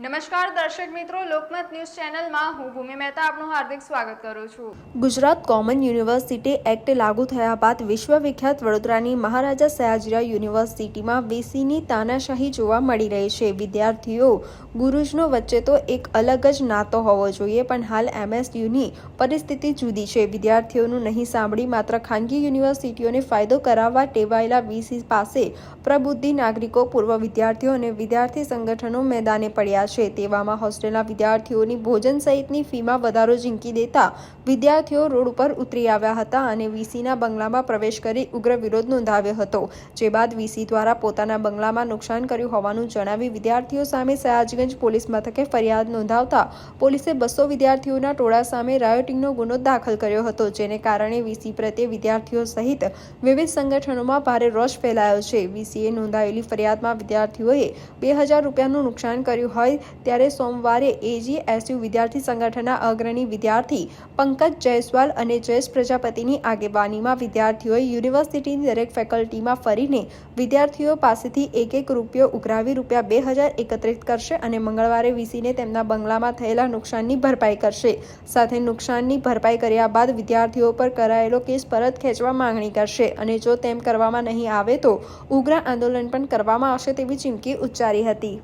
નમસ્કાર દર્શક મિત્રો, લોકમત ન્યૂઝ ચેનલમાં હું ભૂમિ મહેતા આપનું હાર્દિક સ્વાગત કરું છું. ગુજરાત કોમન યુનિવર્સિટી એક્ટ લાગુ થયા બાદ વિશ્વવિખ્યાત વડોદરાની મહારાજા સયાજીરાવ યુનિવર્સિટીમાં વીસીની તાનાશાહી જોવા મળી રહી છે. વિદ્યાર્થીઓ, ગુરુજનો વચ્ચે તો એક અલગ જ નાતો હોવો જોઈએ, પણ હાલ એમએસયુની પરિસ્થિતિ જુદી છે. વિદ્યાર્થીઓનું નહીં સાંભળી માત્ર ખાનગી યુનિવર્સિટીઓને ફાયદો કરાવવા ટેવાયેલા વીસી પાસે પ્રબુદ્ધિ નાગરિકો, પૂર્વ વિદ્યાર્થીઓ અને વિદ્યાર્થી સંગઠનો મેદાને પડ્યા છે તેવામાં હોસ્ટેલના વિદ્યાર્થીઓની ભોજન સહિતની ફીમાં વધારો ઝીંકી દેતા વિદ્યાર્થીઓ રોડ ઉપર ઉતરી આવ્યા હતા અને વીસીના બંગલામાં પ્રવેશ કરી ઉગ્ર વિરોધ નોંધાવ્યો હતો. જે બાદ વીસી દ્વારા પોતાના બંગલામાં નુકસાન કર્યું હોવાનું જણાવી વિદ્યાર્થીઓ સામે સયાજગંજ પોલીસ મથકે ફરિયાદ નોંધાવતા પોલીસે બસો વિદ્યાર્થીઓના ટોળા સામે રાયોટિંગનો ગુનો દાખલ કર્યો હતો, જેને કારણે વીસી પ્રત્યે વિદ્યાર્થીઓ સહિત વિવિધ સંગઠનોમાં ભારે રોષ ફેલાયો છે. વીસીએ નોંધાયેલી ફરિયાદમાં વિદ્યાર્થીઓએ બે હજાર રૂપિયાનું નુકસાન કર્યું હોય ત્યારે સોમવારે એજીએસયુ વિદ્યાર્થી સંગઠનના અગ્રણી વિદ્યાર્થી પંકજ જયસ્વાલ અને જયેશ પ્રજાપતિની આગેવાનીમાં વિદ્યાર્થીઓએ યુનિવર્સિટીની દરેક ફેકલ્ટીમાં ફરીને વિદ્યાર્થીઓ પાસેથી એક એક રૂપિયો ઉઘરાવી રૂપિયા બે હજાર એકત્રિત કરશે અને મંગળવારે વીસીને તેમના બંગલામાં થયેલા નુકસાનની ભરપાઈ કરશે. સાથે નુકસાનની ભરપાઈ કર્યા બાદ વિદ્યાર્થીઓ પર કરાયેલો કેસ પરત ખેંચવા માંગણી કરશે અને જો તેમ કરવામાં નહીં આવે તો ઉગ્ર આંદોલન પણ કરવામાં આવશે તેવી ચીમકી ઉચ્ચારી હતી.